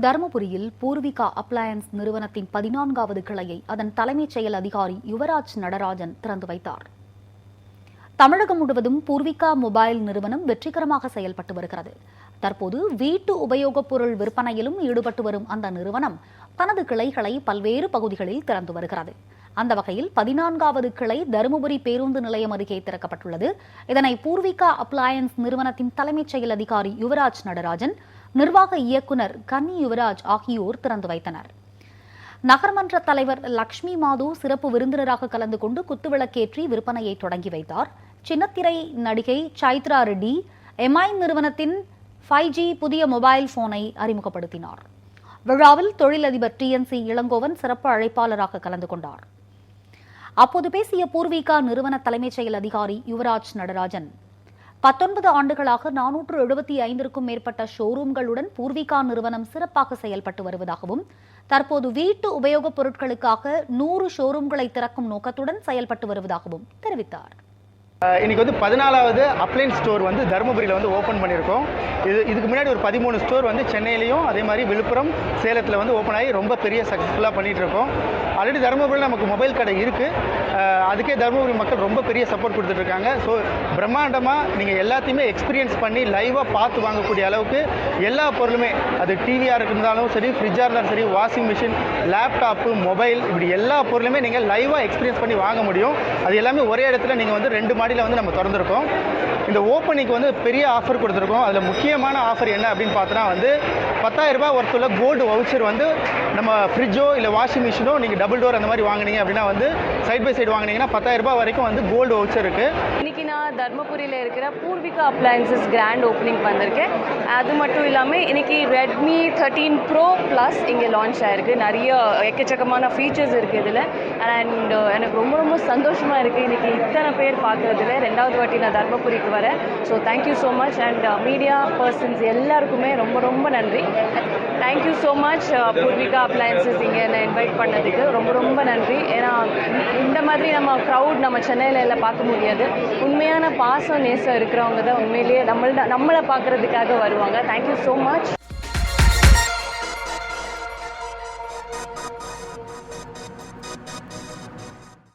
தருமபுரியில் பூர்விகா அப்ளையன்ஸ் நிறுவனத்தின் பதினான்காவது கிளையை அதன் தலைமைச் செயல் அதிகாரி யுவராஜ் நடராஜன் திறந்து வைத்தார். தமிழகம் முழுவதும் பூர்விகா மொபைல் நிறுவனம் வெற்றிகரமாக செயல்பட்டு வருகிறது. தற்போது வீட்டு உபயோகப் பொருள் விற்பனையிலும் ஈடுபட்டு வரும் அந்த நிறுவனம் தனது கிளைகளை பல்வேறு பகுதிகளில் திறந்து வருகிறது. அந்த வகையில் பதினான்காவது கிளை தருமபுரி பேருந்து நிலையம் அருகே திறக்கப்பட்டுள்ளது. இதனை பூர்விகா அப்ளையன்ஸ் நிறுவனத்தின் தலைமைச் செயல் அதிகாரி யுவராஜ் நடராஜன் நிர்வாக இயக்குனர் கன்னி யுவராஜ் ஆகியோர் திறந்து வைத்தனர். நகர்மன்ற தலைவர் லக்ஷ்மி மாது சிறப்பு விருந்தினராக கலந்து கொண்டு குத்துவிளக்கேற்றி விற்பனையை தொடங்கி வைத்தார். சின்னத்திரை நடிகை சைத்ரா ரெட்டி எம்ஐ நிறுவனத்தின் ஃபைவ் ஜி புதிய மொபைல் போனை அறிமுகப்படுத்தினார். விழாவில் தொழிலதிபர் டி என் சி இளங்கோவன் சிறப்பு அழைப்பாளராக கலந்து கொண்டார். அப்போது பேசிய பூர்விகா நிறுவன தலைமைச் செயல் அதிகாரி யுவராஜ் நடராஜன் பத்தொன்பது ஆண்டுகளாக நானூற்று எழுபத்தி ஐந்திற்கும் மேற்பட்ட ஷோரூம்களுடன் பூர்விகா நிறுவனம் சிறப்பாக செயல்பட்டு வருவதாகவும் தற்போது வீட்டு உபயோகப் பொருட்களுக்காக நூறு ஷோரூம்களை திறக்கும் நோக்கத்துடன் செயல்பட்டு வருவதாகவும் தெரிவித்தார். இன்றைக்கி இன்னைக்கு வந்து பதினாலாவது அப்ளைன்ஸ் ஸ்டோர் வந்து தருமபுரியில் வந்து ஓப்பன் பண்ணியிருக்கோம். இது இதுக்கு முன்னாடி ஒரு பதிமூணு ஸ்டோர் வந்து சென்னையிலையும் அதே மாதிரி விழுப்புரம் சேலத்தில் வந்து ஓப்பன் ஆகி ரொம்ப பெரிய சக்ஸஸ்ஃபுல்லாக பண்ணிட்டு இருக்கோம் ஆல்ரெடி தருமபுரியில் நமக்கு மொபைல் கடை இருக்குது அதுக்கே தருமபுரி மக்கள் ரொம்ப பெரிய சப்போர்ட் கொடுத்துட்ருக்காங்க. ஸோ பிரம்மாண்டமாக நீங்கள் எல்லாத்தையுமே எக்ஸ்பீரியன்ஸ் பண்ணி லைவாக பார்த்து வாங்கக்கூடிய அளவுக்கு எல்லா பொருளுமே அது டிவியாக இருந்தாலும் சரி ஃப்ரிட்ஜாக இருந்தாலும் சரி வாஷிங் மிஷின் லேப்டாப்பு மொபைல் இப்படி எல்லா பொருளுமே நீங்கள் லைவாக எக்ஸ்பீரியன்ஸ் பண்ணி வாங்க முடியும். அது எல்லாமே ஒரே இடத்துல நீங்கள் வந்து ரெண்டு மாடியில் வந்து நம்ம திறந்துருக்கோம் இந்த ஓப்பனிங்க்கு வந்து பெரிய ஆஃபர் கொடுத்துருக்கோம். அதில் முக்கியமான ஆஃபர் என்ன அப்படின்னு பார்த்தோன்னா வந்து பத்தாயிரம் ரூபாய் ஒருத்துள்ள கோல்டு வவுச்சர் வந்து நம்ம ஃப்ரிட்ஜோ இல்லை வாஷிங் மிஷினோ நீங்கள் டபுள் டோர் அந்த மாதிரி வாங்குனீங்க அப்படின்னா வந்து சைட் பை சைடு வாங்குனீங்கன்னா பத்தாயிரம் ரூபாய் வரைக்கும் வந்து கோல்டு வவுச்சர் இருக்குது இன்னைக்கு நான் தர்மபுரியில் இருக்கிற பூர்விகா அப்ளையன்சஸ் கிராண்ட் ஓப்பனிங் வந்திருக்கேன் அது மட்டும் இல்லாமல் இன்னைக்கு ரெட்மி தேர்ட்டீன் ப்ரோ ப்ளஸ் இங்கே லான்ச் ஆயிருக்கு. நிறைய எக்கச்சக்கமான ஃபீச்சர்ஸ் இருக்குது இதில். அண்ட் uh, எனக்கு ரொம்ப ரொம்ப சந்தோஷமாக இருக்குது இன்றைக்கி இத்தனை பேர் பார்க்குறதுல. ரெண்டாவது வாட்டி நான் தர்மபுரிக்கு வரேன். So thank you so much and media persons எல்லாருக்குமே ரொம்ப ரொம்ப நன்றி. Thank you so much Poorvika appliances இங்கே என்னை இன்வைட் பண்ணதுக்கு. ரொம்ப ரொம்ப நன்றி. ஏன்னா இந்த மாதிரி நம்ம க்ரௌட் நம்ம சென்னையில் எல்லாம் பார்க்க முடியாது. உண்மையான பாசம் நேசம் இருக்கிறவங்க தான் உண்மையிலேயே நம்மள நம்மளை பார்க்குறதுக்காக வருவாங்க. Thank you so much